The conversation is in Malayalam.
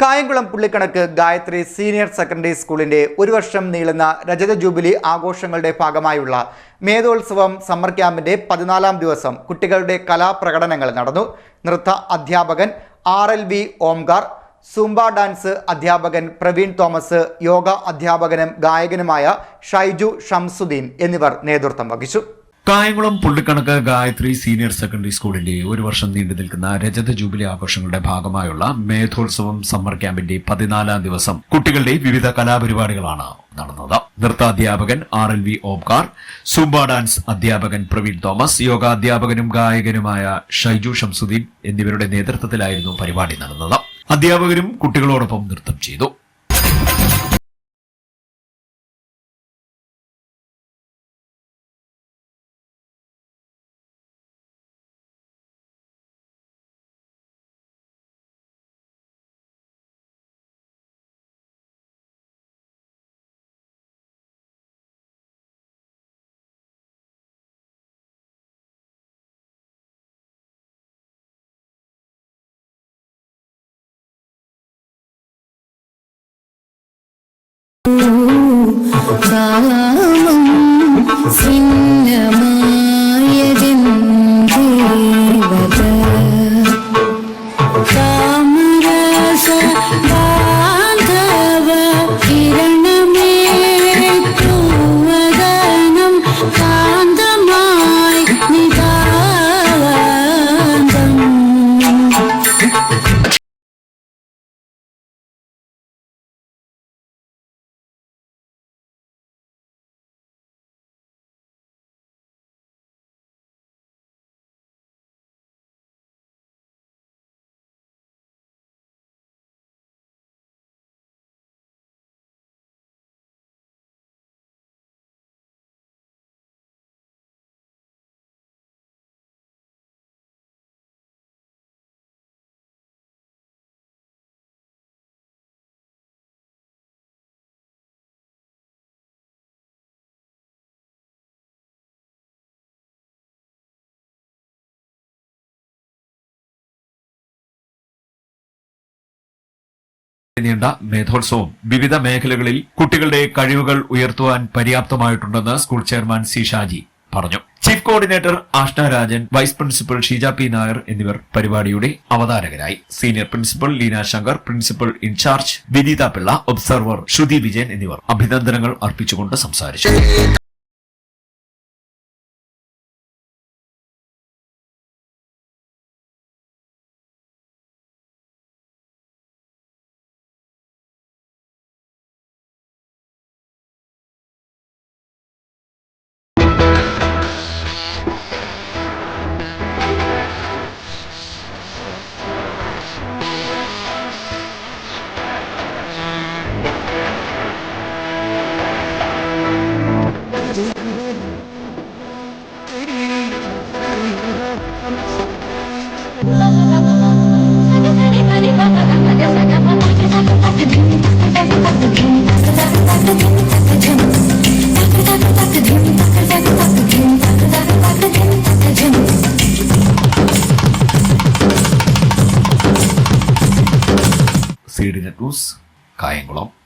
കായംകുളം പുള്ളിക്കണക്ക് ഗായത്രി സീനിയർ സെക്കൻഡറി സ്കൂളിന്റെ ഒരു വർഷം നീളുന്ന രജത ജൂബിലി ആഘോഷങ്ങളുടെ ഭാഗമായുള്ള മേധോത്സവം സമ്മർ ക്യാമ്പിന്റെ പതിനാലാം ദിവസം കുട്ടികളുടെ കലാപ്രകടനങ്ങൾ നടന്നു. നൃത്ത അധ്യാപകൻ R L V Omkar Zumba dance അധ്യാപകൻ പ്രവീൺ തോമസ് യോഗ അധ്യാപകനും ഗായകനുമായ ഷൈജു ഷംസുദ്ദീൻ എന്നിവർ നേതൃത്വം വഹിച്ചു. കായംകുളം പുള്ളിക്കണക്ക് ഗായത്രി സീനിയർ സെക്കൻഡറി സ്കൂളിന്റെ ഒരു വർഷം നീണ്ടു നിൽക്കുന്ന രജത ജൂബിലി ആഘോഷങ്ങളുടെ ഭാഗമായുള്ള മേധോത്സവം സമ്മർ ക്യാമ്പിന്റെ പതിനാലാം ദിവസം കുട്ടികളുടെ വിവിധ കലാപരിപാടികളാണ് നടന്നത്. നൃത്താധ്യാപകൻ R L V Omkar zumba dance അധ്യാപകൻ പ്രവീൺ തോമസ് യോഗാധ്യാപകനും ഗായകനുമായ ഷൈജു ഷംസുദ്ദീൻ എന്നിവരുടെ നേതൃത്വത്തിലായിരുന്നു പരിപാടി നടന്നത്. അധ്യാപകരും കുട്ടികളോടൊപ്പം നൃത്തം ചെയ്തു. കാമം ചിഹ്നമായതെന്തേവത നീണ്ട മേധോത്സവം. വിവിധ മേഖലകളിൽ കുട്ടികളുടെ കഴിവുകൾ ഉയർത്തുവാൻ പര്യാപ്തമായിട്ടുണ്ടെന്ന് സ്കൂൾ ചെയർമാൻ സി ഷാജി പറഞ്ഞു. Chief coordinator Ashna Rajan vice principal Sheeja P Nair എന്നിവർ പരിപാടിയുടെ അവതാരകരായി. Senior principal Leena Shankar principal in charge Vineetha Pillai observer Shruthi Vijayan എന്നിവർ അഭിനന്ദനങ്ങൾ അർപ്പിച്ചുകൊണ്ട് സംസാരിച്ചു. Net news Kayamkulam.